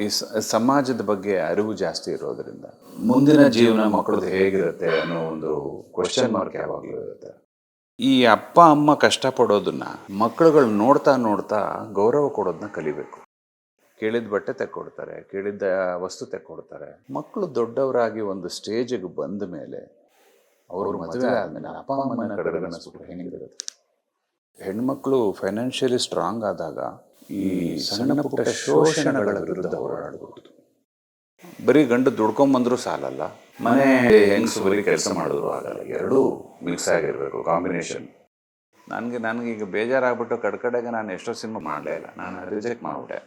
ಈ ಸಮಾಜದ ಬಗ್ಗೆ ಅರಿವು ಜಾಸ್ತಿ ಇರೋದ್ರಿಂದ ಮುಂದಿನ ಜೀವನ ಮಕ್ಕಳದ್ದು ಹೇಗಿರುತ್ತೆ ಅನ್ನೋ ಒಂದು ಕ್ವಶನ್ ಮಾರ್ಕ್ ಯಾವಾಗಲೂ ಇರುತ್ತೆ. ಈ ಅಪ್ಪ ಅಮ್ಮ ಕಷ್ಟಪಡೋದನ್ನ ಮಕ್ಕಳುಗಳು ನೋಡ್ತಾ ನೋಡ್ತಾ ಗೌರವ ಕೊಡೋದನ್ನ ಕಲಿಬೇಕು. ಕೇಳಿದ ಬಟ್ಟೆ ತೆಕ್ಕೊಡ್ತಾರೆ ಕೇಳಿದ್ದ ವಸ್ತು ತೆಕ್ಕೊಡ್ತಾರೆ. ಮಕ್ಕಳು ದೊಡ್ಡವರಾಗಿ ಒಂದು ಸ್ಟೇಜಿಗೆ ಬಂದ ಮೇಲೆ ಅವರು ಮದುವೆ ಆದಮೇಲೆ ಅಪ್ಪ ಅಮ್ಮನ ಕಡೆಗಣ ಸ್ವಲ್ಪ ಹೆಂಗಿರುತ್ತೆ? ಹೆಣ್ಮಕ್ಳು ಫೈನಾನ್ಷಿಯಲಿ ಸ್ಟ್ರಾಂಗ್ ಆದಾಗ ಈ ಸಣ್ಣ ಪುಟ್ಟ ಶೋಷಣೆಗಳ ವಿರುದ್ಧ ಹೋರಾಡಬಹುದು. ಬರೀ ಗಂಡು ದುಡ್ಕೊಂಬಂದ್ರೂ ಸಾಲಲ್ಲ. ಮನೆ ಹೆಂಗಸು ಬರೀ ಕೆಲಸ ಮಾಡಿದ್ರು ಆಗಲ್ಲ. ಎರಡೂ ಮಿಕ್ಸ್ ಆಗಿರಬೇಕು ಕಾಂಬಿನೇಷನ್. ನನಗೆ ನನಗೆ ಈಗ ಬೇಜಾರಾಗ್ಬಿಟ್ಟು ಕಡೆಗೆ ನಾನು ಎಷ್ಟೋ ಸಿನಿಮಾ ಮಾಡಲೇ ಇಲ್ಲ. ನಾನು ರಿಜೆಕ್ಟ್ ಮಾಡ್ಬಿಟ್ಟೆ.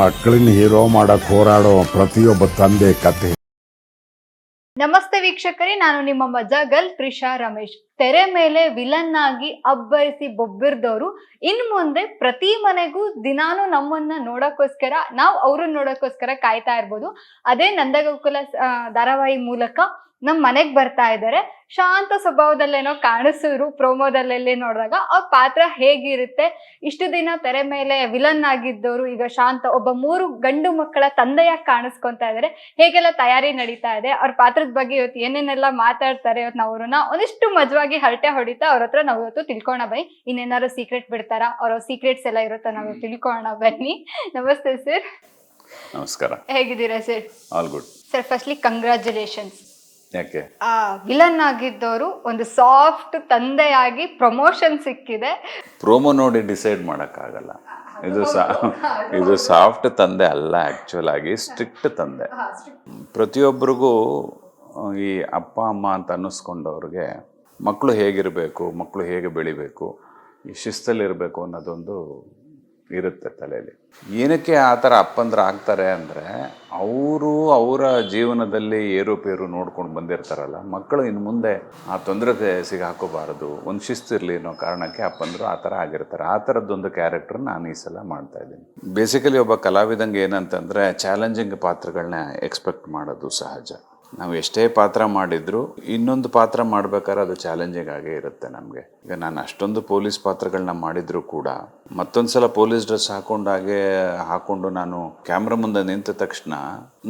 ಮಕ್ಕಳನ್ನ ಹೀರೋ ಮಾಡಕ್ ಹೋರಾಡೋ ಪ್ರತಿಯೊಬ್ಬ ತಂದೆ ಕತೆ ನಮಸ್ತೆ ವೀಕ್ಷಕರೇ, ನಾನು ನಿಮ್ಮ ಮಜಗಲ್ ಪ್ರಿಷಾ ರಮೇಶ್. ತೆರೆ ಮೇಲೆ ವಿಲನ್ ಆಗಿ ಅಬ್ಬರಿಸಿ ಬೊಬ್ಬಿರ್ದವರು. ಇನ್ ಮುಂದೆ ಪ್ರತಿ ಮನೆಗೂ ದಿನಾನು ನಮ್ಮನ್ನ ನೋಡಕ್ಕೋಸ್ಕರ, ನಾವು ಅವ್ರನ್ನ ನೋಡಕ್ಕೋಸ್ಕರ ಕಾಯ್ತಾ ಇರ್ಬೋದು. ಅದೇ ನಂದಗೋಕುಲ ಧಾರಾವಾಹಿ ಮೂಲಕ ನಮ್ ಮನೆಗ್ ಬರ್ತಾ ಇದ್ದಾರೆ ಶಾಂತ ಸ್ವಭಾವದಲ್ಲೇನೋ ಕಾಣಿಸಿದ್ರು ಪ್ರೋಮೋದಲ್ಲೆಲ್ಲಿ ನೋಡಿದಾಗ ಅವ್ರ ಪಾತ್ರ ಹೇಗಿರುತ್ತೆ? ಇಷ್ಟು ದಿನ ತೆರೆ ಮೇಲೆ ವಿಲನ್ ಆಗಿದ್ದವರು ಈಗ ಶಾಂತ ಒಬ್ಬ ಮೂರು ಗಂಡು ಮಕ್ಕಳ ತಂದೆಯಾಗಿ ಕಾಣಿಸ್ಕೊಂತಾ ಇದ್ದಾರೆ ಹೇಗೆಲ್ಲ ತಯಾರಿ ನಡೀತಾ ಇದೆ? ಅವ್ರ ಪಾತ್ರದ ಬಗ್ಗೆ ಇವತ್ತು ಏನೇನೆಲ್ಲ ಮಾತಾಡ್ತಾರೆ ಇವತ್ತು ನಾವು ಅವ್ರನ್ನ ಒಂದಿಷ್ಟು ಮಜವಾಗಿ ಹರಟೆ ಹೊಡಿತಾ ಅವ್ರ ಹತ್ರ ನಾವು ಇವತ್ತು ತಿಳ್ಕೋಣ ಬೈ ಇನ್ನೇನಾದ್ರು ಸೀಕ್ರೆಟ್ ಬಿಡ್ತಾರ? ಅವ್ರ ಸೀಕ್ರೆಟ್ಸ್ ಎಲ್ಲ ಇರುತ್ತಾ? ನಾವು ತಿಳ್ಕೋಣ ಬನ್ನಿ. ನಮಸ್ತೆ ಸರ್. ನಮಸ್ಕಾರ. ಹೇಗಿದ್ದೀರಾ sir? All good sir firstly congratulations ಯಾಕೆ? ಆ ವಿಲನ್ ಆಗಿದ್ದವರು ಒಂದು ಸಾಫ್ಟ್ ತಂದೆಯಾಗಿ ಪ್ರಮೋಷನ್ ಸಿಕ್ಕಿದೆ. ಪ್ರೋಮೋ ನೋಡಿ ಡಿಸೈಡ್ ಮಾಡೋಕ್ಕಾಗಲ್ಲ. ಇದು ಸಾ ಇದು ಸಾಫ್ಟ್ ತಂದೆ ಅಲ್ಲ ಆ್ಯಕ್ಚುಲ್ ಆಗಿ ಸ್ಟ್ರಿಕ್ಟ್ ತಂದೆ. ಪ್ರತಿಯೊಬ್ಬರಿಗೂ ಈ ಅಪ್ಪ ಅಮ್ಮ ಅಂತ ಅನ್ನಿಸ್ಕೊಂಡವ್ರಿಗೆ ಮಕ್ಕಳು ಹೇಗಿರಬೇಕು ಮಕ್ಕಳು ಹೇಗೆ ಬೆಳಿಬೇಕು ಈ ಶಿಸ್ತಲ್ಲಿರಬೇಕು ಅನ್ನೋದೊಂದು ಇರುತ್ತೆ ತಲೆಯಲ್ಲಿ. ಏನಕ್ಕೆ ಆ ಥರ ಅಪ್ಪಂದ್ರೆ ಆಗ್ತಾರೆ ಅಂದರೆ ಅವರು ಅವರ ಜೀವನದಲ್ಲಿ ಏರುಪೇರು ನೋಡ್ಕೊಂಡು ಬಂದಿರ್ತಾರಲ್ಲ, ಮಕ್ಕಳು ಇನ್ನು ಮುಂದೆ ಆ ತೊಂದರೆಗೆ ಸಿಗಾಕೋಬಾರದು, ಒಂದು ಶಿಸ್ತು ಇರಲಿ ಅನ್ನೋ ಕಾರಣಕ್ಕೆ ಅಪ್ಪಂದ್ರು ಆ ಥರ ಆಗಿರ್ತಾರೆ. ಆ ಥರದ್ದೊಂದು ಕ್ಯಾರೆಕ್ಟರ್ ನಾನು ಈ ಸಲ ಮಾಡ್ತಾ ಇದ್ದೀನಿ. ಬೇಸಿಕಲಿ ಒಬ್ಬ ಕಲಾವಿದಂಗೆ ಏನಂತಂದರೆ ಚಾಲೆಂಜಿಂಗ್ ಪಾತ್ರಗಳನ್ನ ಎಕ್ಸ್ಪೆಕ್ಟ್ ಮಾಡೋದು ಸಹಜ. ನಾವು ಎಷ್ಟೇ ಪಾತ್ರ ಮಾಡಿದ್ರು ಇನ್ನೊಂದು ಪಾತ್ರ ಮಾಡ್ಬೇಕಾದ್ರೆ ಅದು ಚಾಲೆಂಜಿಂಗ್ ಆಗೇ ಇರುತ್ತೆ ನಮಗೆ. ಈಗ ನಾನು ಅಷ್ಟೊಂದು ಪೊಲೀಸ್ ಪಾತ್ರಗಳನ್ನ ಮಾಡಿದ್ರು ಕೂಡ ಮತ್ತೊಂದು ಸಲ ಪೊಲೀಸ್ ಡ್ರೆಸ್ ಹಾಕೊಂಡಾಗೆ ಹಾಕೊಂಡು ನಾನು ಕ್ಯಾಮ್ರಾ ಮುಂದೆ ನಿಂತ ತಕ್ಷಣ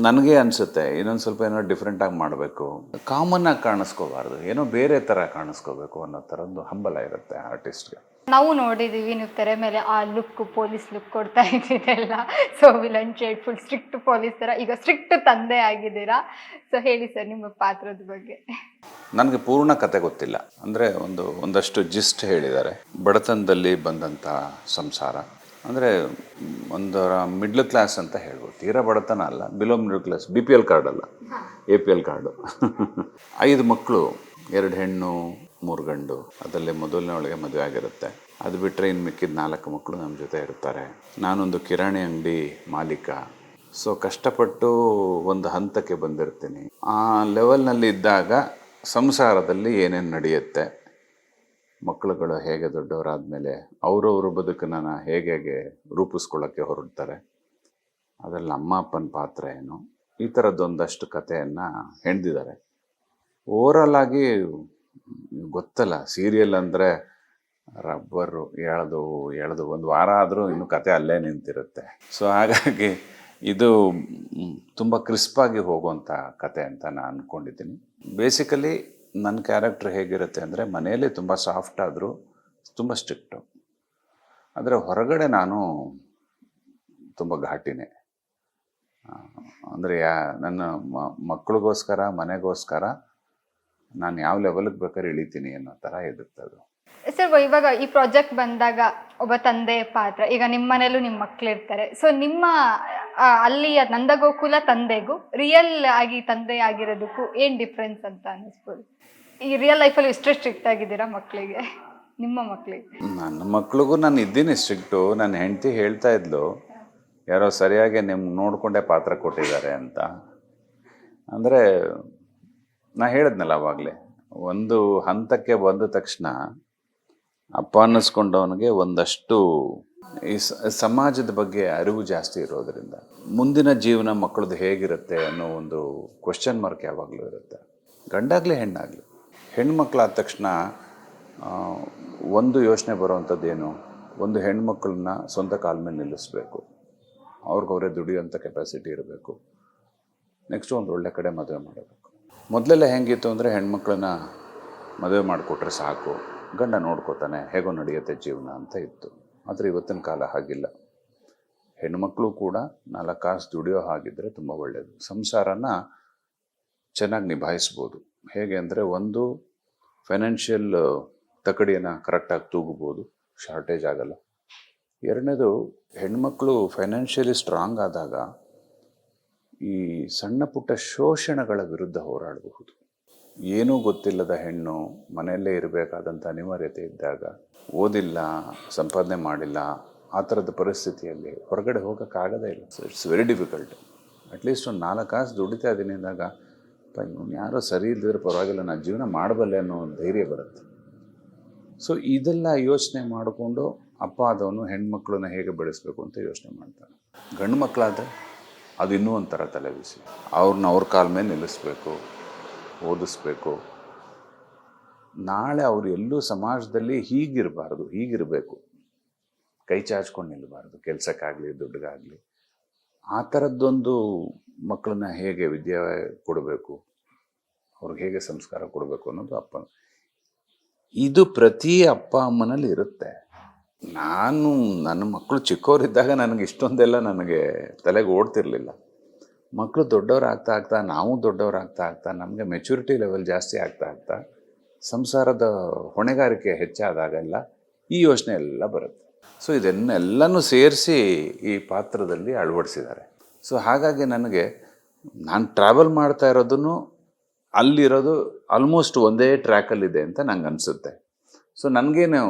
ನನಗೆ ಅನಿಸುತ್ತೆ, ಇನ್ನೊಂದು ಸ್ವಲ್ಪ ಏನೋ ಡಿಫ್ರೆಂಟ್ ಆಗಿ ಮಾಡಬೇಕು. ಕಾಮನ್ ಆಗಿ ಕಾಣಿಸ್ಕೋಬಾರ್ದು, ಏನೋ ಬೇರೆ ಥರ ಕಾಣಿಸ್ಕೋಬೇಕು ಅನ್ನೋ ಥರದ್ದು ಹಂಬಲ ಇರುತ್ತೆ ಆರ್ಟಿಸ್ಟ್ಗೆ ನಾವು ನೋಡಿದೀವಿ, ನೀವು ತೆರೆ ಮೇಲೆ ಆ ಲುಕ್ ಪೊಲೀಸ್ ಲುಕ್ ಕೊಡ್ತಾ ಇದ್ದೀರಲ್ಲ so villain full strict police ತರ. ಈಗ ಸ್ಟ್ರಿಕ್ಟ್ ತಂದೆ ಆಗಿದ್ದೀರಾ? ಸೊ ಹೇಳಿ ಸರ್ ನಿಮ್ಮ ಪಾತ್ರದ ಬಗ್ಗೆ. ನನಗೆ ಪೂರ್ಣ ಕತೆ ಗೊತ್ತಿಲ್ಲ. ಅಂದರೆ ಒಂದು, ಒಂದಷ್ಟು ಜಿಸ್ಟ್ ಹೇಳಿದ್ದಾರೆ. ಬಡತನದಲ್ಲಿ ಬಂದಂಥ ಸಂಸಾರ. ಅಂದರೆ ಒಂದರ ಮಿಡ್ಲ್ ಕ್ಲಾಸ್ ಅಂತ ಹೇಳ್ಬೋದು. ತೀರಾ ಬಡತನ ಅಲ್ಲ below middle class B P L card ಅಲ್ಲ ಎ ಪಿ ಎಲ್ ಕಾರ್ಡು ಐದು ಮಕ್ಕಳು, ಎರಡು ಹೆಣ್ಣು, ಮೂರು ಗಂಡು. ಅದರಲ್ಲಿ ಮೊದಲನೇ ಮದುವೆ ಆಗಿರುತ್ತೆ. ಅದು ಬಿಟ್ಟರೆ ಇನ್ನು ಮಿಕ್ಕಿದ ನಾಲ್ಕು ಮಕ್ಕಳು ನಮ್ಮ ಜೊತೆ ಇರ್ತಾರೆ. ನಾನೊಂದು ಕಿರಾಣಿ ಅಂಗಡಿ ಮಾಲೀಕ. ಸೊ ಕಷ್ಟಪಟ್ಟು ಒಂದು ಹಂತಕ್ಕೆ ಬಂದಿರ್ತೀನಿ. ಆ ಲೆವೆಲ್ನಲ್ಲಿ ಇದ್ದಾಗ ಸಂಸಾರದಲ್ಲಿ ಏನೇನು ನಡೆಯುತ್ತೆ? ಮಕ್ಕಳುಗಳು ಹೇಗೆ ದೊಡ್ಡವರಾದ ಮೇಲೆ ಅವರವ್ರ ಬದುಕನ್ನು ಹೇಗೆ ಹೇಗೆ ರೂಪಿಸ್ಕೊಳ್ಳೋಕ್ಕೆ ಹೊರಡ್ತಾರೆ? ಅದರಲ್ಲಿ ಅಮ್ಮ ಅಪ್ಪನ ಪಾತ್ರ ಏನು? ಈ ಥರದ್ದೊಂದಷ್ಟು ಕಥೆಯನ್ನು ಹೆಣ್ದಿದ್ದಾರೆ ಓವರಾಲ್ ಆಗಿ ಗೊತ್ತಲ್ಲ ಸೀರಿಯಲ್ ಅಂದರೆ ರಬ್ಬರು ಎಳೆದು ಎಳೆದು, ಒಂದು ವಾರ ಆದರೂ ಇನ್ನು ಕತೆ ಅಲ್ಲೇ ನಿಂತಿರುತ್ತೆ. ಸೊ ಹಾಗಾಗಿ ಇದು ತುಂಬ ಕ್ರಿಸ್ಪಾಗಿ ಹೋಗುವಂಥ ಕತೆ ಅಂತ ನಾನು ಅಂದ್ಕೊಂಡಿದ್ದೀನಿ ಬೇಸಿಕಲಿ ನನ್ನ ಕ್ಯಾರೆಕ್ಟ್ರ್ ಹೇಗಿರುತ್ತೆ ಅಂದರೆ ಮನೆಯಲ್ಲಿ ತುಂಬ ಸಾಫ್ಟ್ ಆದರೂ ತುಂಬ ಸ್ಟ್ರಿಕ್ಟು ಆದರೆ ಹೊರಗಡೆ ನಾನು ತುಂಬ ಘಾಟಿನೇ. ಅಂದರೆ ಯಾ, ನನ್ನ ಮಕ್ಕಳಿಗೋಸ್ಕರ ಮನೆಗೋಸ್ಕರ ನಾನು ಯಾವ ಲೆವೆಲ್ಗೆ ಬೇಕಾದ್ರೆ ಇಳಿತೀನಿ ಅನ್ನೋ ಥರ ಇರುತ್ತೆ ಅದು. ಸರ್ ಇವಾಗ ಈ ಪ್ರಾಜೆಕ್ಟ್ ಬಂದಾಗ ಒಬ್ಬ ತಂದೆ ಪಾತ್ರ ಈಗ ನಿಮ್ಮ ಮನೇಲೂ ನಿಮ್ಮ ಮಕ್ಳಿರ್ತಾರೆ ಸೊ ನಿಮ್ಮ ಆ, ಅಲ್ಲಿಯ ನಂದಗೋಕುಲ ತಂದೆಗೂ ರಿಯಲ್ ಆಗಿ ತಂದೆ ಆಗಿರೋದಕ್ಕೂ ಏನು ಡಿಫ್ರೆನ್ಸ್ ಅಂತ ಅನ್ನಿಸ್ಬೋದು? ಈ ರಿಯಲ್ ಲೈಫಲ್ಲಿ ಇಷ್ಟೇ ಸ್ಟ್ರಿಕ್ಟ್ ಆಗಿದ್ದೀರಾ ಮಕ್ಕಳಿಗೆ ನಿಮ್ಮ ಮಕ್ಕಳಿಗೆ ನನ್ನ ಮಕ್ಳಿಗೂ ನಾನು ಇದ್ದೀನಿ ಸ್ಟ್ರಿಕ್ಟು ನನ್ನ ಹೆಂಡತಿ ಹೇಳ್ತಾ ಇದ್ಲು ಯಾರೋ ಸರಿಯಾಗಿ ನಿಮ್ಗೆ ನೋಡಿಕೊಂಡೇ ಪಾತ್ರ ಕೊಟ್ಟಿದ್ದಾರೆ ಅಂತ. ಅಂದರೆ ನಾ ಹೇಳಿದ್ನಲ್ಲ ಅವಾಗಲೇ ಒಂದು ಹಂತಕ್ಕೆ ಬಂದ ತಕ್ಷಣ ಅಪ್ಪ ಅನ್ನಿಸ್ಕೊಂಡವನಿಗೆ ಒಂದಷ್ಟು ಈ ಸಮಾಜದ ಬಗ್ಗೆ ಅರಿವು ಜಾಸ್ತಿ ಇರೋದರಿಂದ ಮುಂದಿನ ಜೀವನ ಮಕ್ಕಳದ್ದು ಹೇಗಿರುತ್ತೆ ಅನ್ನೋ ಒಂದು ಕ್ವಶನ್ ಮಾರ್ಕ್ ಯಾವಾಗಲೂ ಇರುತ್ತೆ. ಗಂಡಾಗಲಿ ಹೆಣ್ಣಾಗಲಿ. ಹೆಣ್ಮಕ್ಳಾದ ತಕ್ಷಣ ಒಂದು ಯೋಚನೆ ಬರುವಂಥದ್ದೇನು? ಒಂದು ಹೆಣ್ಮಕ್ಳನ್ನ ಸ್ವಂತ ಕಾಲ ಮೇಲೆ ನಿಲ್ಲಿಸ್ಬೇಕು. ಅವ್ರಿಗವರೇ ದುಡಿಯುವಂಥ ಕೆಪಾಸಿಟಿ ಇರಬೇಕು. ನೆಕ್ಸ್ಟ್ ಒಂದು ಒಳ್ಳೆ ಕಡೆ ಮದುವೆ ಮಾಡಬೇಕು. ಮೊದಲೆಲ್ಲ ಹೆಂಗಿತ್ತು ಅಂದರೆ ಹೆಣ್ಮಕ್ಳನ್ನ ಮದುವೆ ಮಾಡಿಕೊಟ್ರೆ ಸಾಕು. ಗಂಡ ನೋಡ್ಕೋತಾನೆ, ಹೇಗೋ ನಡೆಯುತ್ತೆ ಜೀವನ ಅಂತ ಇತ್ತು. ಆದರೆ ಇವತ್ತಿನ ಕಾಲ ಹಾಗಿಲ್ಲ. ಹೆಣ್ಮಕ್ಳು ಕೂಡ ನಾಲ್ಕು ಕಾಸು ದುಡಿಯೋ ಹಾಗಿದ್ರೆ ತುಂಬ ಒಳ್ಳೆಯದು ಸಂಸಾರನ ಚೆನ್ನಾಗಿ ನಿಭಾಯಿಸ್ಬೋದು. ಹೇಗೆ ಅಂದರೆ ಒಂದು ಫೈನಾನ್ಷಿಯಲ್ ತಕಡಿಯನ್ನು ಕರೆಕ್ಟಾಗಿ ತೂಗ್ಬೋದು. ಶಾರ್ಟೇಜ್ ಆಗಲ್ಲ. ಎರಡನೇದು ಹೆಣ್ಮಕ್ಳು ಫೈನಾನ್ಷಿಯಲಿ ಸ್ಟ್ರಾಂಗ್ ಆದಾಗ ಈ ಸಣ್ಣ ಪುಟ್ಟ ಶೋಷಣೆಗಳ ವಿರುದ್ಧ ಹೋರಾಡಬಹುದು. ಏನೂ ಗೊತ್ತಿಲ್ಲದ ಹೆಣ್ಣು ಮನೆಯಲ್ಲೇ ಇರಬೇಕಾದಂಥ ಅನಿವಾರ್ಯತೆ ಇದ್ದಾಗ ಓದಿಲ್ಲ, ಸಂಪಾದನೆ ಮಾಡಿಲ್ಲ, ಆ ಥರದ ಪರಿಸ್ಥಿತಿಯಲ್ಲಿ ಹೊರಗಡೆ ಹೋಗೋಕ್ಕಾಗದೇ ಇಲ್ಲ. So it's very difficult at least ಒಂದು ನಾಲ್ಕು ಕಾಸು ದುಡಿತಾ ಇದ್ದೀನಿ ಅಂದಾಗ ಇವನು ಯಾರೋ ಸರಿ ಇಲ್ಲದಿದ್ರೆ ಪರವಾಗಿಲ್ಲ ನಾನು ಜೀವನ ಮಾಡಬಲ್ಲೆ ಅನ್ನೋ ಧೈರ್ಯ ಬರುತ್ತೆ. ಸೊ ಇದೆಲ್ಲ ಯೋಚನೆ ಮಾಡಿಕೊಂಡು ಅಪ್ಪ ಆದವನು ಹೆಣ್ಮಕ್ಳನ್ನ ಹೇಗೆ ಬೆಳೆಸಬೇಕು ಅಂತ ಯೋಚನೆ ಮಾಡ್ತಾನೆ. ಗಂಡು ಮಕ್ಕಳಾದರೆ ಅದು ಇನ್ನೂ ಒಂಥರ ತಲೆ ಬಿಸಿ ಅವ್ರನ್ನ ಅವ್ರ ಕಾಲ ಮೇಲೆ ನಿಲ್ಲಿಸ್ಬೇಕು. ಓದಿಸ್ಬೇಕು. ನಾಳೆ ಅವರು ಎಲ್ಲೂ ಸಮಾಜದಲ್ಲಿ ಹೀಗಿರಬಾರ್ದು, ಹೀಗಿರಬೇಕು. ಕೈ ಚಾಚ್ಕೊಂಡು ನಿಲ್ಲಬಾರ್ದು ಕೆಲಸಕ್ಕಾಗಲಿ ದುಡ್ಡಿಗಾಗಲಿ ಆ ಥರದ್ದೊಂದು ಮಕ್ಕಳನ್ನ ಹೇಗೆ ವಿದ್ಯೆ ಕೊಡಬೇಕು, ಅವ್ರಿಗೆ ಹೇಗೆ ಸಂಸ್ಕಾರ ಕೊಡಬೇಕು ಅನ್ನೋದು ಅಪ್ಪ. ಇದು ಪ್ರತಿ ಅಪ್ಪ ಅಮ್ಮನಲ್ಲಿ ಇರುತ್ತೆ. ನಾನು, ನನ್ನ ಮಕ್ಕಳು ಚಿಕ್ಕವರಿದ್ದಾಗ ನನಗೆ ಇಷ್ಟೊಂದೆಲ್ಲ ನನಗೆ ತಲೆಗೆ ಓಡ್ತಿರ್ಲಿಲ್ಲ. ಮಕ್ಕಳು ದೊಡ್ಡವರಾಗ್ತಾ ಆಗ್ತಾ ನಾವು ದೊಡ್ಡವರಾಗ್ತಾ ಆಗ್ತಾ ಆಗ್ತಾ, ನಮಗೆ ಮೆಚುರಿಟಿ ಲೆವೆಲ್ ಜಾಸ್ತಿ ಆಗ್ತಾ ಆಗ್ತಾ, ಸಂಸಾರದ ಹೊಣೆಗಾರಿಕೆ ಹೆಚ್ಚಾದಾಗೆಲ್ಲ ಈ ಯೋಚನೆ ಎಲ್ಲ ಬರುತ್ತೆ. ಸೊ ಇದನ್ನೆಲ್ಲನೂ ಸೇರಿಸಿ ಈ ಪಾತ್ರದಲ್ಲಿ ಅಳವಡಿಸಿದ್ದಾರೆ. ಸೊ ಹಾಗಾಗಿ ನನಗೆ ನಾನು ಟ್ರಾವೆಲ್ ಮಾಡ್ತಾ ಇರೋದನ್ನು ಅಲ್ಲಿರೋದು ಆಲ್ಮೋಸ್ಟ್ ಒಂದೇ ಟ್ರ್ಯಾಕಲ್ಲಿದೆ ಅಂತ ನಂಗೆ ಅನಿಸುತ್ತೆ. ಸೊ ನನಗೇನು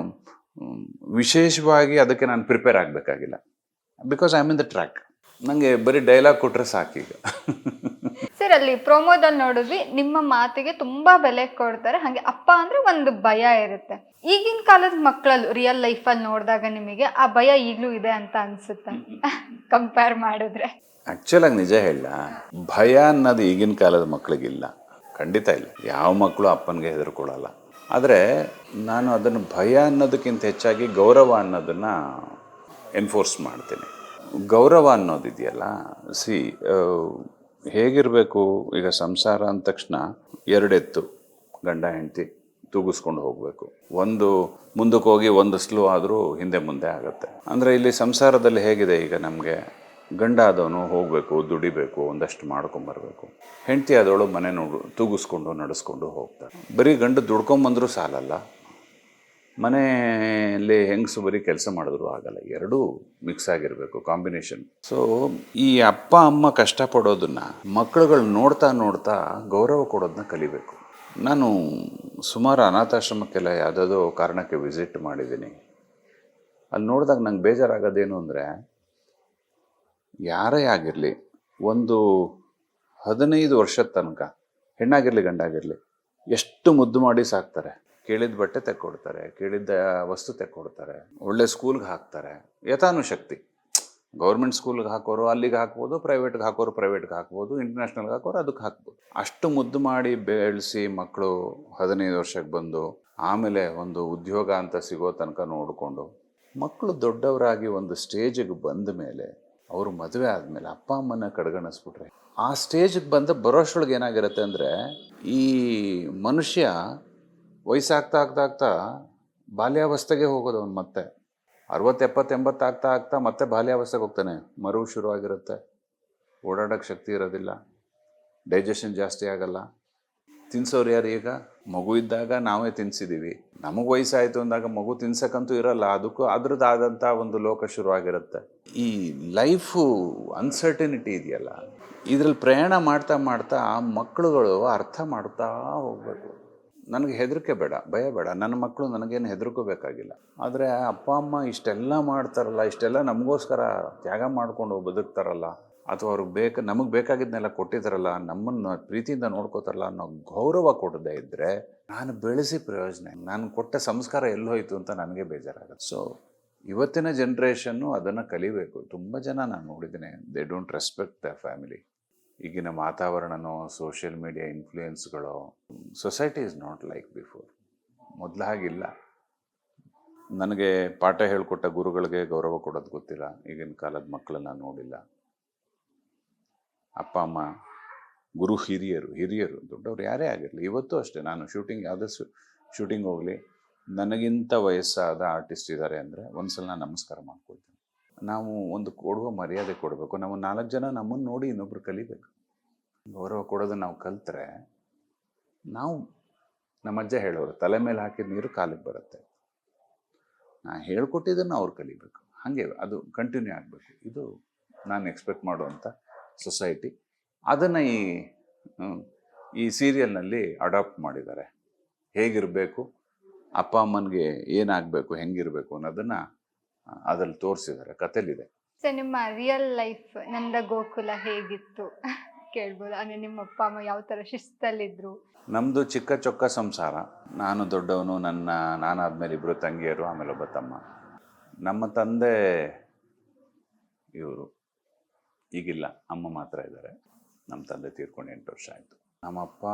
ವಿಶೇಷವಾಗಿ ಅದಕ್ಕೆ ನಾನು prepare ಆಗಬೇಕಾಗಿಲ್ಲ. Because I am in the track ನನಗೆ ಬರೀ ಡೈಲಾಗ್ ಕೊಟ್ಟರೆ ಸಾಕೀಗ ಸರ್ ಅಲ್ಲಿ ಪ್ರೋಮೋದಲ್ಲಿ ನೋಡಿದ್ವಿ ನಿಮ್ಮ ಮಾತಿಗೆ ತುಂಬಾ ಬೆಲೆ ಕೊಡ್ತಾರೆ ಹಾಗೆ ಅಪ್ಪ ಅಂದ್ರೆ ಒಂದು ಭಯ ಇರುತ್ತೆ. ಈಗಿನ ಕಾಲದ ಮಕ್ಕಳಲ್ಲಿ ರಿಯಲ್ ಲೈಫಲ್ಲಿ ನೋಡಿದಾಗ ನಿಮಗೆ ಆ ಭಯ ಈಗಲೂ ಇದೆ ಅಂತ ಅನ್ಸುತ್ತೆ? ಕಂಪೇರ್ ಮಾಡಿದ್ರೆ. ಆ್ಯಕ್ಚುಲಾಗಿ ನಿಜ ಹೇಳ ಭಯ ಅನ್ನೋದು ಈಗಿನ ಕಾಲದ ಮಕ್ಕಳಿಗಿಲ್ಲ ಖಂಡಿತ ಇಲ್ಲ. ಯಾವ ಮಕ್ಕಳು ಅಪ್ಪನಿಗೆ ಹೆದರ್ಕೊಳ್ಳಲ್ಲ. ಆದರೆ ನಾನು ಅದನ್ನು ಭಯ ಅನ್ನೋದಕ್ಕಿಂತ ಹೆಚ್ಚಾಗಿ ಗೌರವ ಅನ್ನೋದನ್ನು ಎನ್ಫೋರ್ಸ್ ಮಾಡ್ತೀನಿ. ಗೌರವ ಅನ್ನೋದಿದೆಯಲ್ಲ? ಸಿ ಹೇಗಿರಬೇಕು ಈಗ ಸಂಸಾರ ಅಂದ ತಕ್ಷಣ ಎರಡೆತ್ತು ಗಂಡ ಹೆಂಡತಿ ತೂಗಿಸ್ಕೊಂಡು ಹೋಗಬೇಕು. ಒಂದು ಮುಂದಕ್ಕೆ ಹೋಗಿ ಒಂದು ಸ್ಲೋ ಆದರೂ ಹಿಂದೆ ಮುಂದೆ ಆಗುತ್ತೆ. ಅಂದರೆ ಇಲ್ಲಿ ಸಂಸಾರದಲ್ಲಿ ಹೇಗಿದೆ ಈಗ ನಮಗೆ? ಗಂಡ ಆದವನು ಹೋಗಬೇಕು, ದುಡಿಬೇಕು, ಒಂದಷ್ಟು ಮಾಡ್ಕೊಂಬರ್ಬೇಕು ಹೆಂಡತಿ ಆದವಳು ಮನೆ ನೋಡು, ತೂಗಿಸ್ಕೊಂಡು, ನಡೆಸ್ಕೊಂಡು ಹೋಗ್ತಾರೆ ಬರೀ ಗಂಡು ದುಡ್ಕೊಂಬಂದರೂ ಸಾಲಲ್ಲ. ಮನೆಯಲ್ಲಿ ಹೆಂಗಸು ಬರೀ ಕೆಲಸ ಮಾಡಿದ್ರು ಆಗಲ್ಲ, ಎರಡೂ ಮಿಕ್ಸ್ ಆಗಿರಬೇಕು ಕಾಂಬಿನೇಷನ್ ಸೊ ಈ ಅಪ್ಪ, ಅಮ್ಮ ಕಷ್ಟಪಡೋದನ್ನು ಮಕ್ಕಳುಗಳು ನೋಡ್ತಾ ನೋಡ್ತಾ ಗೌರವ ಕೊಡೋದನ್ನ ಕಲಿಬೇಕು. ನಾನು ಸುಮಾರು ಅನಾಥಾಶ್ರಮಕ್ಕೆಲ್ಲ ಯಾವುದಾದೋ ಕಾರಣಕ್ಕೆ ವಿಸಿಟ್ ಮಾಡಿದ್ದೀನಿ. ಅಲ್ಲಿ ನೋಡಿದಾಗ ನಂಗೆ ಬೇಜಾರಾಗೋದೇನು ಅಂದರೆ, ಯಾರೇ ಆಗಿರಲಿ, ಒಂದು ಹದಿನೈದು ವರ್ಷದ ತನಕ, ಹೆಣ್ಣಾಗಿರಲಿ ಗಂಡಾಗಿರಲಿ, ಎಷ್ಟು ಮುದ್ದು ಮಾಡಿ ಸಾಕ್ತಾರೆ. ಕೇಳಿದ ಬಟ್ಟೆ ತೆಕ್ಕೊಡ್ತಾರೆ, ಕೇಳಿದ್ದ ವಸ್ತು ತೆಕ್ಕೊಡ್ತಾರೆ, ಒಳ್ಳೆ ಸ್ಕೂಲ್ಗೆ ಹಾಕ್ತಾರೆ. ಯಥಾನುಶಕ್ತಿ. ಗೌರ್ಮೆಂಟ್ ಸ್ಕೂಲ್ಗೆ ಹಾಕೋರು ಅಲ್ಲಿಗೆ ಹಾಕ್ಬೋದು ಪ್ರೈವೇಟ್ಗೆ ಹಾಕೋರು ಪ್ರೈವೇಟ್ಗೆ ಹಾಕ್ಬೋದು ಇಂಟರ್ನ್ಯಾಷನಲ್ಗೆ ಹಾಕೋರು ಅದಕ್ಕೆ ಹಾಕ್ಬೋದು. ಅಷ್ಟು ಮುದ್ದು ಮಾಡಿ ಬೆಳೆಸಿ ಮಕ್ಕಳು ಹದಿನೈದು ವರ್ಷಕ್ಕೆ ಬಂದು ಆಮೇಲೆ ಒಂದು ಉದ್ಯೋಗ ಅಂತ ಸಿಗೋ ತನಕ ನೋಡಿಕೊಂಡು ಮಕ್ಕಳು ದೊಡ್ಡವರಾಗಿ ಒಂದು ಸ್ಟೇಜಿಗೆ ಬಂದ ಮೇಲೆ ಅವರು ಮದುವೆ ಆದಮೇಲೆ ಅಪ್ಪ ಅಮ್ಮನ ಕಡೆಗಣಿಸ್ಬಿಟ್ರೆ ಆ ಸ್ಟೇಜಿಗೆ ಬಂದ ಬರೋಷ್ಟೊಳಗೆ ಏನಾಗಿರುತ್ತೆ ಅಂದರೆ ಈ ಮನುಷ್ಯ ವಯಸ್ಸಾಗ್ತಾ ಆಗ್ತಾ ಆಗ್ತಾ ಬಾಲ್ಯಾವಸ್ಥೆಗೆ ಹೋಗೋದು ಅವ್ನು ಮತ್ತೆ. ಅರವತ್ತು ಎಪ್ಪತ್ತು ಎಂಬತ್ತು ಆಗ್ತಾ ಆಗ್ತಾ ಮತ್ತೆ ಬಾಲ್ಯಾವಸ್ಥೆಗೆ ಹೋಗ್ತಾನೆ. ಮರು ಶುರುವಾಗಿರುತ್ತೆ ಓಡಾಡೋಕ್ಕೆ ಶಕ್ತಿ ಇರೋದಿಲ್ಲ. ಡೈಜೆಷನ್ ಜಾಸ್ತಿ ಆಗಲ್ಲ. ತಿನ್ಸೋರು ಯಾರು ಈಗ? ಮಗು ಇದ್ದಾಗ ನಾವೇ ತಿನ್ಸಿದ್ದೀವಿ ನಮಗೆ ವಯಸ್ಸಾಯಿತು ಅಂದಾಗ ಮಗು ತಿನ್ಸಕ್ಕಂತೂ ಇರಲ್ಲ. ಅದಕ್ಕೂ ಅದ್ರದ್ದಾದಂಥ ಒಂದು ಲೋಕ ಶುರುವಾಗಿರುತ್ತೆ ಈ ಲೈಫು ಅನ್ಸರ್ಟಿನಿಟಿ ಇದೆಯಲ್ಲ, ಇದ್ರಲ್ಲಿ ಪ್ರಯಾಣ ಮಾಡ್ತಾ ಮಾಡ್ತಾ ಮಕ್ಕಳುಗಳು ಅರ್ಥ ಮಾಡ್ತಾ ಹೋಗ್ಬೇಕು. ನನಗೆ ಹೆದರಿಕೆ ಬೇಡ, ಭಯ ಬೇಡ. ನನ್ನ ಮಕ್ಕಳು ನನಗೇನು ಹೆದರ್ಕೋಬೇಕಾಗಿಲ್ಲ. ಆದರೆ ಅಪ್ಪ, ಅಮ್ಮ ಇಷ್ಟೆಲ್ಲ ಮಾಡ್ತಾರಲ್ಲ, ಇಷ್ಟೆಲ್ಲ ನಮಗೋಸ್ಕರ ತ್ಯಾಗ ಮಾಡಿಕೊಂಡು ಬದುಕ್ತಾರಲ್ಲ, ಅಥವಾ ಅವ್ರಿಗೆ ಬೇಕು, ನಮಗೆ ಬೇಕಾಗಿದ್ದನ್ನೆಲ್ಲ ಕೊಟ್ಟಿದ್ದಾರಲ್ಲ ನಮ್ಮನ್ನು ಪ್ರೀತಿಯಿಂದ ನೋಡ್ಕೋತಾರಲ್ಲ ಅನ್ನೋ ಗೌರವ ಕೊಡದೇ ಇದ್ದರೆ ನಾನು ಬೆಳೆಸಿ ಪ್ರಯೋಜನ. ನಾನು ಕೊಟ್ಟ ಸಂಸ್ಕಾರ ಎಲ್ಲೋಯ್ತು ಅಂತ ನನಗೆ ಬೇಜಾರಾಗುತ್ತೆ. ಸೊ ಇವತ್ತಿನ ಜನ್ರೇಷನ್ನು ಅದನ್ನು ಕಲಿಬೇಕು. ತುಂಬ ಜನ ನಾನು ನೋಡಿದ್ದೀನಿ. They don't respect the family ಈಗಿನ ವಾತಾವರಣನೋ social media ಇನ್ಫ್ಲೂಯೆನ್ಸ್ಗಳು society is not like before ಮೊದಲ ಹಾಗಿಲ್ಲ. ನನಗೆ ಪಾಠ ಹೇಳಿಕೊಟ್ಟ ಗುರುಗಳಿಗೆ ಗೌರವ ಕೊಡೋದು ಗೊತ್ತಿಲ್ಲ. ಈಗಿನ ಕಾಲದ ಮಕ್ಕಳನ್ನ ನೋಡಿಲ್ಲ. ಅಪ್ಪ, ಅಮ್ಮ, ಗುರು ಹಿರಿಯರು ಹಿರಿಯರು, ದೊಡ್ಡವರು ಯಾರೇ ಆಗಿರಲಿ, ಇವತ್ತು ಅಷ್ಟೇ. ನಾನು ಶೂಟಿಂಗ್ ಯಾವುದೇ ಶೂಟಿಂಗ್ ಹೋಗಲಿ, ನನಗಿಂತ ವಯಸ್ಸಾದ ಆರ್ಟಿಸ್ಟ್ ಇದ್ದಾರೆ ಅಂದರೆ ಒಂದ್ಸಲ ನಾನು ನಮಸ್ಕಾರ ಮಾಡ್ಕೊಳ್ತೀನಿ. ನಾವು ಒಂದು ಕೊಡುವ ಮರ್ಯಾದೆ ಕೊಡಬೇಕು. ನಾವು ನಾಲ್ಕು ಜನ ನಮ್ಮನ್ನು ನೋಡಿ ಇನ್ನೊಬ್ರು ಕಲಿಬೇಕು. ಗೌರವ ಕೊಡೋದು ನಾವು ಕಲ್ತ್ರೆ ನಾವು ನಮ್ಮ ಅಜ್ಜ ಹೇಳೋರು, ತಲೆ ಮೇಲೆ ಹಾಕಿದ ನೀರು ಕಾಲಿಗೆ ಬರುತ್ತೆ. ನಾ ಹೇಳ್ಕೊಟ್ಟಿದ್ದನ್ನು ಅವ್ರು ಕಲಿಬೇಕು. ಹಾಗೆ ಅದು ಕಂಟಿನ್ಯೂ ಆಗಬೇಕು. ಇದು ನಾನು ಎಕ್ಸ್ಪೆಕ್ಟ್ ಮಾಡುವಂಥ ಸೊಸೈಟಿ ಅದನ್ನು ಈ ಈ ಸೀರಿಯಲ್ನಲ್ಲಿ ಅಡಾಪ್ಟ್ ಮಾಡಿದ್ದಾರೆ. ಹೇಗಿರಬೇಕು, ಅಪ್ಪ ಅಮ್ಮನಿಗೆ ಏನಾಗಬೇಕು, ಹೆಂಗಿರಬೇಕು ಅನ್ನೋದನ್ನು ಅದ್ರಲ್ಲಿ ತೋರಿಸಿದ್ದಾರೆ ಕಥೆಲಿದೆ. ಸರ್ ನಿಮ್ಮ ರಿಯಲ್ ಲೈಫ್ ನಂದ ಗೋಕುಲ ಹೇಗಿತ್ತು? ಕೇಳ್ಬೋದು. ಅಂದ್ರೆ ನಿಮ್ಮ ಅಪ್ಪ ಅಮ್ಮ ಯಾವ ತರ ಶಿಸ್ತಲ್ಲಿದ್ರು? ನಮ್ಮದು ಚಿಕ್ಕ ಚೊಕ್ಕ ಸಂಸಾರ. ನಾನು ದೊಡ್ಡವನು ನನ್ನ ನಾನಾದ್ಮೇಲೆ ಇಬ್ಬರು ತಂಗಿಯರು ಆಮೇಲೆ ಒಬ್ಬ ತಮ್ಮ. ನಮ್ಮ ತಂದೆ ಇವರು. ಈಗಿಲ್ಲ. ಅಮ್ಮ ಮಾತ್ರ ಇದ್ದಾರೆ. ನಮ್ಮ ತಂದೆ ತೀರ್ಕೊಂಡು ಎಂಟು ವರ್ಷ ಆಯಿತು. ನಮ್ಮಪ್ಪ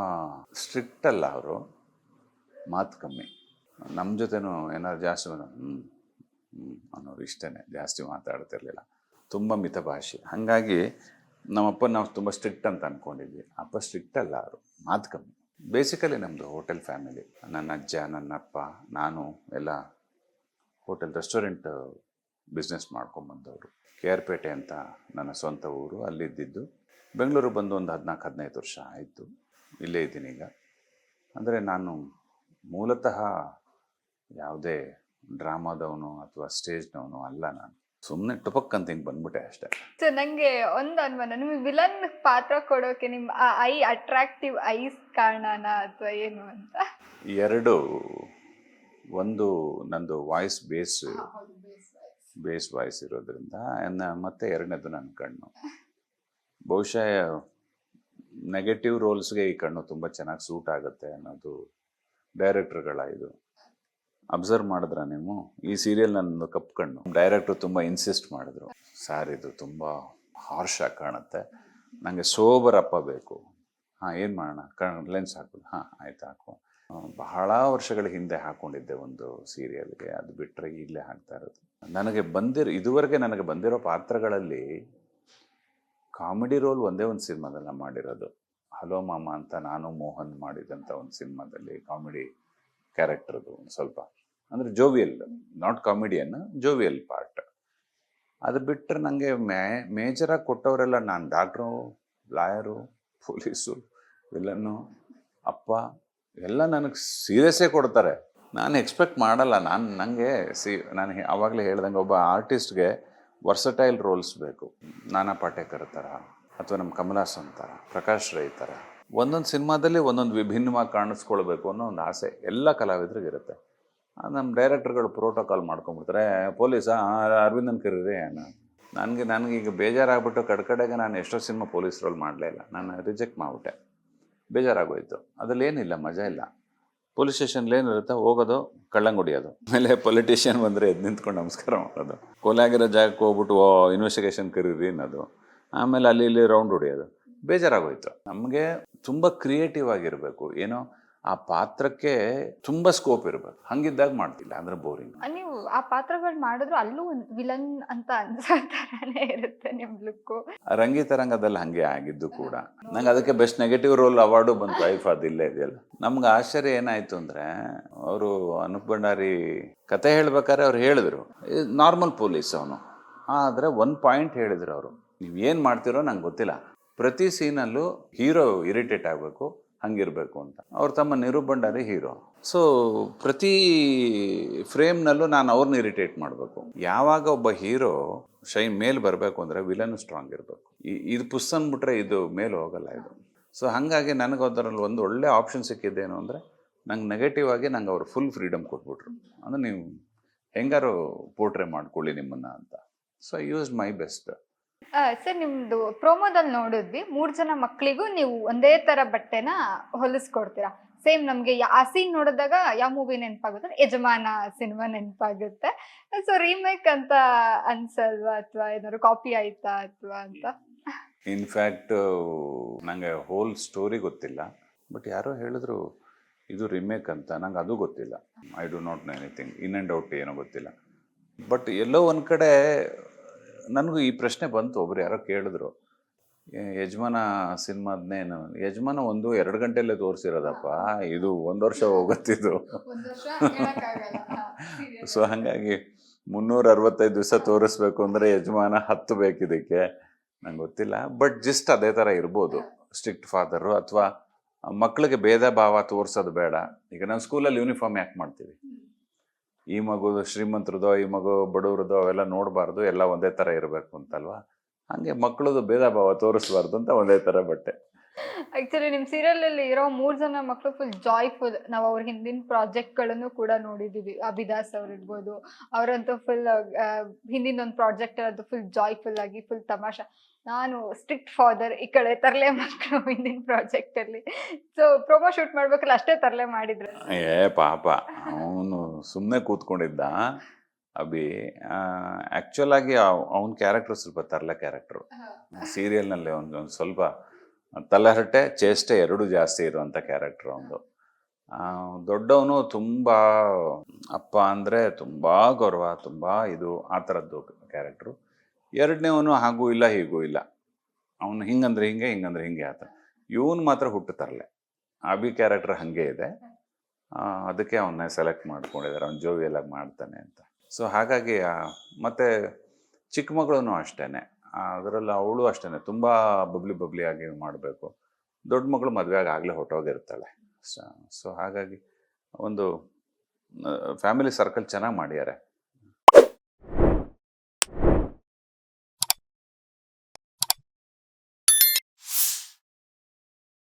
ಸ್ಟ್ರಿಕ್ಟ್ ಅಲ್ಲ ಅವರು. ಮಾತು ಕಮ್ಮಿ. ನಮ್ಮ ಜೊತೆನೂ ಏನಾದ್ರು ಜಾಸ್ತಿ ಹ್ಞೂ ಅನ್ನೋರು ಇಷ್ಟೇ ಜಾಸ್ತಿ ಮಾತಾಡ್ತಿರ್ಲಿಲ್ಲ. ತುಂಬ ಮಿತಭಾಷೆ. ಹಾಗಾಗಿ ನಮ್ಮಪ್ಪ ನಾವು ತುಂಬ ಸ್ಟ್ರಿಕ್ಟ್ ಅಂತ ಅಂದ್ಕೊಂಡಿದ್ವಿ ಅಪ್ಪ ಸ್ಟ್ರಿಕ್ಟ್ ಅಲ್ಲ ಅವರು. ಮಾತು ಕಮ್ಮಿ. ಬೇಸಿಕಲಿ ನಮ್ಮದು ಹೋಟೆಲ್ ಫ್ಯಾಮಿಲಿ ನನ್ನ ಅಜ್ಜ ನನ್ನ ಅಪ್ಪ ನಾನು ಎಲ್ಲ ಹೋಟೆಲ್ ರೆಸ್ಟೋರೆಂಟ್ ಬಿಸ್ನೆಸ್ ಮಾಡ್ಕೊಂಬಂದವರು. ಕೆ ಆರ್ ಪೇಟೆ ಅಂತ ನನ್ನ ಸ್ವಂತ ಊರು. ಅಲ್ಲಿದ್ದಿದ್ದು. ಬೆಂಗಳೂರು ಬಂದು ಒಂದು ಹದಿನಾಲ್ಕು, ಹದಿನೈದು ವರ್ಷ ಆಯಿತು. ಇಲ್ಲೇ ಇದ್ದೀನಿ ಈಗ. ಅಂದರೆ ನಾನು ಮೂಲತಃ ಯಾವುದೇ ಡ್ರಾಮಾದವನು ಅಥವಾ ಸ್ಟೇಜ್ನವನು ಅಲ್ಲ ನಾನು. ಸುಮ್ಮನೆ ಟುಪಕ್ ಅಂತ ಹಿಂಗೆ ಬಂದ್ಬಿಟ್ಟೆ ಅಷ್ಟೇ. ಸೊ ನಂಗೆ ಒಂದು ಅನುಮಾನ ನಿಮಗೆ ವಿಲನ್ ಪಾತ್ರ ಕೊಡೋಕೆ ನಿಮ್ಮ ಆ ಐ ಅಟ್ರಾಕ್ಟಿವ್ ಐಸ್ ಕಾರಣನ ಅಥವಾ ಏನು ಅಂತ? ಎರಡು ಒಂದು ನಂದು ವಾಯ್ಸ್ ಬೇಸ್ ಬೇಸ್ ವಾಯ್ಸ್. ಇರೋದ್ರಿಂದ ಎನ್ನ ಮತ್ತೆ ಎರಡನೇದು ನನ್ನ ಕಣ್ಣು. ಬಹುಶಃ ನೆಗೆಟಿವ್ ರೋಲ್ಸ್ಗೆ ಈ ಕಣ್ಣು ತುಂಬ ಚೆನ್ನಾಗಿ ಸೂಟ್ ಆಗುತ್ತೆ ಅನ್ನೋದು ಡೈರೆಕ್ಟರ್ಗಳ ಇದು. ಅಬ್ಸರ್ವ್ ಮಾಡಿದ್ರ ನೀವು? ಈ ಸೀರಿಯಲ್ ನನ್ನ ಕಪ್ಕೊಂಡು ಡೈರೆಕ್ಟ್ರು ತುಂಬ ಇನ್ಸಿಸ್ಟ್ ಮಾಡಿದ್ರು. ಸರ್ ಇದು ತುಂಬ ಹಾರ್ಶ್ ಆಗಿ ಕಾಣುತ್ತೆ. ನನಗೆ ಸೋಬರ್ ಅಪ್ಪ ಬೇಕು. ಹಾಂ, ಏನು ಮಾಡೋಣ? ಕಣ್ ಲೆನ್ಸ್ ಹಾಕೋದು ಹಾಂ, ಆಯ್ತು, ಹಾಕು. ಬಹಳ ವರ್ಷಗಳ ಹಿಂದೆ ಹಾಕೊಂಡಿದ್ದೆ ಒಂದು ಸೀರಿಯಲ್ಗೆ ಅದು ಬಿಟ್ಟರೆ ಈಗಲೇ ಹಾಕ್ತಾ ಇರೋದು. ನನಗೆ ಬಂದಿರೋ, ಇದುವರೆಗೆ ನನಗೆ ಬಂದಿರೋ ಪಾತ್ರಗಳಲ್ಲಿ ಕಾಮಿಡಿ ರೋಲ್ ಒಂದೇ ಒಂದು ಸಿನಿಮಾದಲ್ಲಿ ಮಾಡಿರೋದು. ಹಲೋ ಮಾಮ ಅಂತ ನಾನು ಮೋಹನ್ ಮಾಡಿದಂಥ ಒಂದು ಸಿನಿಮಾದಲ್ಲಿ ಕಾಮಿಡಿ ಕ್ಯಾರೆಕ್ಟರ್ದು ಒಂದು ಸ್ವಲ್ಪ. ಅಂದರೆ jovial not comedian jovial part ಅದು ಬಿಟ್ಟರೆ ನನಗೆ ಮೇ ಮೇಜರಾಗಿ ಕೊಟ್ಟವರೆಲ್ಲ ನಾನು ಡಾಕ್ಟ್ರು ಲಾಯರು ಪೊಲೀಸು ವಿಲನ್ನು ಅಪ್ಪ, ಎಲ್ಲ ನನಗೆ ಸೀರಿಯಸ್ಸೇ ಕೊಡ್ತಾರೆ. ನಾನು ಎಕ್ಸ್ಪೆಕ್ಟ್ ಮಾಡಲ್ಲ. ನಾನು ನನಗೆ ಸಿ, ನಾನು ಆವಾಗಲೇ ಹೇಳ್ದಂಗೆ ಒಬ್ಬ ಆರ್ಟಿಸ್ಟ್ಗೆ ವರ್ಸಟೈಲ್ ರೋಲ್ಸ್ ಬೇಕು. ನಾನಾ ಪಾಟೇಕರ್ ಥರ, ಅಥವಾ ನಮ್ಮ ಕಮಲಾಸನ್ ಥರ, ಪ್ರಕಾಶ್ ರೈ ಥರ. ಒಂದೊಂದು ಸಿನಿಮಾದಲ್ಲಿ ಒಂದೊಂದು ವಿಭಿನ್ನವಾಗಿ ಕಾಣಿಸ್ಕೊಳ್ಬೇಕು ಅನ್ನೋ ಒಂದು ಆಸೆ ಎಲ್ಲ ಕಲಾವಿದ್ರಿಗೆ ಇರುತ್ತೆ. ನಮ್ಮ ಡೈರೆಕ್ಟರ್ಗಳು ಪ್ರೋಟೋಕಾಲ್ ಮಾಡ್ಕೊಂಡ್ಬಿಡ್ತಾರೆ ಪೊಲೀಸಾ? ಅರವಿಂದನ್ ಕರೀರಿ. ನನಗೆ ನನಗೆ, ನನಗೀಗ ಬೇಜಾರಾಗ್ಬಿಟ್ಟು ಕಡೆಗೆ ನಾನು ಎಷ್ಟೋ ಸಿನಿಮಾ ಪೊಲೀಸ್ ರೋಲ್ ಮಾಡಲೇ ಇಲ್ಲ. ನಾನು ರಿಜೆಕ್ಟ್ ಮಾಡಿಬಿಟ್ಟೆ. ಬೇಜಾರಾಗೋಯ್ತು. ಅದಲ್ಲೇನಿಲ್ಲ ಏನಿಲ್ಲ ಮಜಾ ಇಲ್ಲ. ಪೊಲೀಸ್ ಸ್ಟೇಷನ್ಲಿ ಏನಿರುತ್ತೆ, ಹೋಗೋದು ಕಳ್ಳಂಗುಡಿಯೋದು ಆಮೇಲೆ ಪೊಲಿಟಿಷಿಯನ್ ಬಂದರೆ ಎದ್ದು ನಿಂತ್ಕೊಂಡು ನಮಸ್ಕಾರ ಮಾಡೋದು. ಕೊಲೆ ಆಗಿರೋ ಜಾಗಕ್ಕೆ ಹೋಗ್ಬಿಟ್ಟು ಇನ್ವೆಸ್ಟಿಗೇಷನ್ ಕರೀರಿ ಅನ್ನೋದು. ಆಮೇಲೆ ಅಲ್ಲಿ ಇಲ್ಲಿ ರೌಂಡ್ ಹೊಡಿಯೋದು. ಬೇಜಾರಾಗೋಯ್ತು. ನಮಗೆ ತುಂಬ ಕ್ರಿಯೇಟಿವ್ ಆಗಿರಬೇಕು. ಏನೋ ಆ ಪಾತ್ರಕ್ಕೆ ತುಂಬ ಸ್ಕೋಪ್ ಇರಬೇಕು. ಹಂಗಿದ್ದಾಗ ಮಾಡ್ತಿಲ್ಲ ಅಂದ್ರೆ ಬೋರಿಂಗ್ ನೀವು ಆ ಪಾತ್ರಗಳು ಮಾಡಿದ್ರು ಅಲ್ಲೂ ಒಂದು ವಿಲನ್ ಅಂತ ಅನ್ಸೋ ಇರುತ್ತೆ ನಿಮ್ ಲುಕ್ಕು ರಂಗಿತರಂಗದಲ್ಲಿ ಹಂಗೆ ಆಗಿದ್ದು ಕೂಡ. ನಂಗೆ ಅದಕ್ಕೆ ಬೆಸ್ಟ್ ನೆಗೆಟಿವ್ ರೋಲ್ ಅವಾರ್ಡು ಬಂತು ಐಫ್ ಅದು ಇಲ್ಲೇ ಇದೆಯಲ್ಲ ನಮ್ಗೆ ಆಶ್ಚರ್ಯ ಏನಾಯ್ತು ಅಂದ್ರೆ ಅವರು ಅನೂಪ್ ಭಂಡಾರಿ ಕತೆ ಹೇಳ್ಬೇಕಾದ್ರೆ ಅವ್ರು ಹೇಳಿದ್ರು. ನಾರ್ಮಲ್ ಪೊಲೀಸ್ ಅವನು. ಆದರೆ ಒಂದು ಪಾಯಿಂಟ್ ಹೇಳಿದ್ರು ಅವರು. ನೀವು ಏನು ಮಾಡ್ತಿರೋ ನಂಗೆ ಗೊತ್ತಿಲ್ಲ. ಪ್ರತಿ ಸೀನಲ್ಲೂ ಹೀರೋ ಇರಿಟೇಟ್ ಆಗಬೇಕು, ಹಂಗಿರಬೇಕು ಅಂತ. ಅವ್ರು ತಮ್ಮ ನಿರೂಪ್ ಭಂಡಾರಿ ಹೀರೋ. ಸೊ ಪ್ರತಿ ಫ್ರೇಮ್ನಲ್ಲೂ ನಾನು ಅವ್ರನ್ನ ಇರಿಟೇಟ್ ಮಾಡಬೇಕು. ಯಾವಾಗ ಒಬ್ಬ ಹೀರೋ ಶೈನ್ ಮೇಲೆ ಬರಬೇಕು ಅಂದರೆ ವಿಲನ್ ಸ್ಟ್ರಾಂಗ್ ಇರಬೇಕು. ಇದು ಪುಸ್ತನ್ ಬಿಟ್ಟರೆ ಇದು ಮೇಲೆ ಹೋಗಲ್ಲ ಇದು. ಸೊ ಹಾಗಾಗಿ ನನಗೆ ಅದರಲ್ಲಿ ಒಂದು ಒಳ್ಳೆ ಆಪ್ಷನ್ ಸಿಕ್ಕಿದ್ದೇನು ಅಂದರೆ ನಂಗೆ ನೆಗೆಟಿವ್ ಆಗಿ ನಂಗೆ ಅವ್ರು ಫುಲ್ ಫ್ರೀಡಮ್ ಕೊಟ್ಬಿಟ್ರು. ಅಂದರೆ ನೀವು ಹೆಂಗಾರು ಪೋರ್ಟ್ರೇ ಮಾಡ್ಕೊಳ್ಳಿ ನಿಮ್ಮನ್ನು ಅಂತ. So I use my best sir, ನಿಮ್ದು ಪ್ರೋಮೋದಲ್ಲಿ ನೋಡಿದ್ವಿ. ಮೂರ್ ಜನ ಮಕ್ಕಳಿಗೂ ನೀವು ಒಂದೇ ತರ ಬಟ್ಟೆನ ಹೊಲಿಸ್ಕೊಡ್ತೀರಾ? ಸೇಮ್ ನಮ್ಗೆ ಆ ಸೀನ್ ನೋಡಿದಾಗ ಯಾವ ಮೂವಿ ನೆನಪಾಗುತ್ತೆ? ಯಜಮಾನ ಸಿನಿಮಾ ನೆನಪಾಗುತ್ತೆ. ಸೊ, ರೀಮೇಕ್ ಅಂತ ಅನ್ಸಲ್ವಾ ಅಥವಾ ಏನಾದ್ರು ಕಾಪಿ ಆಯ್ತಾ ಅಥವಾ ಅಂತ? ಇನ್ಫ್ಯಾಕ್ಟ್ ನಂಗೆ ಹೋಲ್ ಸ್ಟೋರಿ ಗೊತ್ತಿಲ್ಲ. ಬಟ್ ಯಾರೋ ಹೇಳಿದ್ರು, ಇದು ರಿಮೇಕ್ ಅಂತ. ನಂಗೆ ಅದು ಗೊತ್ತಿಲ್ಲ. I do not know anything. In and out ಏನೋ ಗೊತ್ತಿಲ್ಲ. ಬಟ್ ಎಲ್ಲೋ ಒಂದು ಕಡೆ ನನಗೂ ಈ ಪ್ರಶ್ನೆ ಬಂತು ಒಬ್ರು ಯಾರೋ ಕೇಳಿದ್ರು. "ಏ, ಯಜಮಾನ ಸಿನಿಮಾದ್ನೇ ಯಜಮಾನ ಒಂದು ಎರಡು ಗಂಟೆಲ್ಲೇ ತೋರಿಸಿರೋದಪ್ಪ ಇದು ಒಂದು ವರ್ಷ ಹೋಗುತ್ತಿದ್ದು. ಸೊ ಹಾಗಾಗಿ ಮುನ್ನೂರ ಅರವತ್ತೈದು ದಿವಸ ತೋರಿಸ್ಬೇಕು ಅಂದರೆ ಯಜಮಾನ ಹತ್ತು ಬೇಕಿದ್ದಕ್ಕೆ. ನಂಗೆ ಗೊತ್ತಿಲ್ಲ ಬಟ್ ಜಸ್ಟ್ ಅದೇ ಥರ ಇರ್ಬೋದು. ಸ್ಟ್ರಿಕ್ಟ್ ಫಾದರು ಅಥವಾ ಮಕ್ಕಳಿಗೆ ಭೇದ ಭಾವ ತೋರಿಸೋದು ಬೇಡ. ಈಗ ನಾವು ಸ್ಕೂಲಲ್ಲಿ ಯೂನಿಫಾರ್ಮ್ ಯಾಕೆ ಮಾಡ್ತೀವಿ? ಈ ಮಗು ಶ್ರೀಮಂತರದೋ ಈ ಮಗು ಬಡವ್ರದೋ ಅವೆಲ್ಲ ನೋಡಬಾರ್ದು ಎಲ್ಲ ಒಂದೇ ಥರ ಇರಬೇಕು ಅಂತಲ್ವಾ? ಹಂಗೆ ಮಕ್ಕಳದು ಭೇದ ಭಾವ ತೋರಿಸ್ಬಾರ್ದು ಅಂತ ಒಂದೇ ಥರ ಬಟ್ಟೆ. ಆಕ್ಚುಲಿ ನಿಮ್ಮ ಸೀರಿಯಲ್ ಅಲ್ಲಿ ಇರೋ ಮೂರು ಜನ ಮಕ್ಕಳು ಫುಲ್ ಜಾಯ್ಫುಲ್ ನಾವು ಅವ್ರ ಹಿಂದಿನ ಪ್ರಾಜೆಕ್ಟ್ಗಳನ್ನು ಕೂಡ ನೋಡಿದೀವಿ. ಅಭಿದಾಸ್ ಅವ್ರು ಇರ್ಬೋದು. ಅವರಂತೂ ಫುಲ್ ಹಿಂದಿನ ಒಂದು ಪ್ರಾಜೆಕ್ಟ್ ಅದು ಫುಲ್ ಜಾಯ್ಫುಲ್ ಆಗಿ ಫುಲ್ ತಮಾಷ. ನಾನು ಸ್ಟ್ರಿಕ್ಟ್ ಫಾದರ್ ಈ ಕಡೆ ತರಲೆ ಮಕ್ಕಳು ಹಿಂದಿನ ಪ್ರಾಜೆಕ್ಟ್ ಅಲ್ಲಿ. ಸೊ ಪ್ರೊಮೋ ಶೂಟ್ ಮಾಡ್ಬೇಕಲ್ಲ ಅಷ್ಟೇ ತರಲೆ ಮಾಡಿದ್ರು. ಏ ಪಾಪ. ಅವನು ಸುಮ್ಮನೆ ಕೂತ್ಕೊಂಡಿದ್ದ ಅಭಿ. ಆ್ಯಕ್ಚುಲ್ ಆಗಿ ಅವನ ಕ್ಯಾರೆಕ್ಟರ್ ಸ್ವಲ್ಪ ತರಲ ಕ್ಯಾರೆಕ್ಟ್ರು ಸೀರಿಯಲ್ನಲ್ಲಿ ಒಂದು ಒಂದು ಸ್ವಲ್ಪ ತಲೆಹರಟೆ ಚೇಷ್ಟೆ ಎರಡೂ ಜಾಸ್ತಿ ಇರುವಂಥ ಕ್ಯಾರೆಕ್ಟರ್ ಅವನು ದೊಡ್ಡವನು ತುಂಬ ಅಪ್ಪ ಅಂದರೆ ತುಂಬ ಗೌರವ ತುಂಬ ಇದು ಆ ಥರದ್ದು ಕ್ಯಾರೆಕ್ಟ್ರು ಎರಡನೇವನು ಹಾಗೂ ಇಲ್ಲ ಹೀಗೂ ಇಲ್ಲ. ಅವನು ಹಿಂಗಂದ್ರೆ ಹಿಂಗೆ ಹಿಂಗಂದ್ರೆ ಹಿಂಗೆ ಆತ ಇವನು ಮಾತ್ರ ಹುಟ್ಟು ತರಲೆ. ಅಭಿ ಕ್ಯಾರೆಕ್ಟರ್ ಹಾಗೆ ಇದೆ. ಅದಕ್ಕೆ ಅವನ್ನ ಸೆಲೆಕ್ಟ್ ಮಾಡ್ಕೊಂಡಿದ್ದಾರೆ ಅವ್ನು ಜೋವಿಯಲ್ ಆಗಿ ಮಾಡ್ತಾನೆ ಅಂತ. ಸೊ ಹಾಗಾಗಿ ಮತ್ತು ಚಿಕ್ಕ ಮಗಳೂ ಅಷ್ಟೇ ಅದರಲ್ಲಿ ಅವಳು ಅಷ್ಟೇ ತುಂಬ ಬಬ್ಲಿ ಬಬ್ಲಿ ಆಗಿ ಮಾಡಬೇಕು. ದೊಡ್ಡ ಮಗಳು ಮದುವೆಯಾಗಿ ಆಗಲೇ ಹೊಟ್ಟೋಗಿರ್ತಾಳೆ ಸೊ ಹಾಗಾಗಿ ಒಂದು ಫ್ಯಾಮಿಲಿ ಸರ್ಕಲ್ ಚೆನ್ನಾಗಿ ಮಾಡಿದ್ದಾರೆ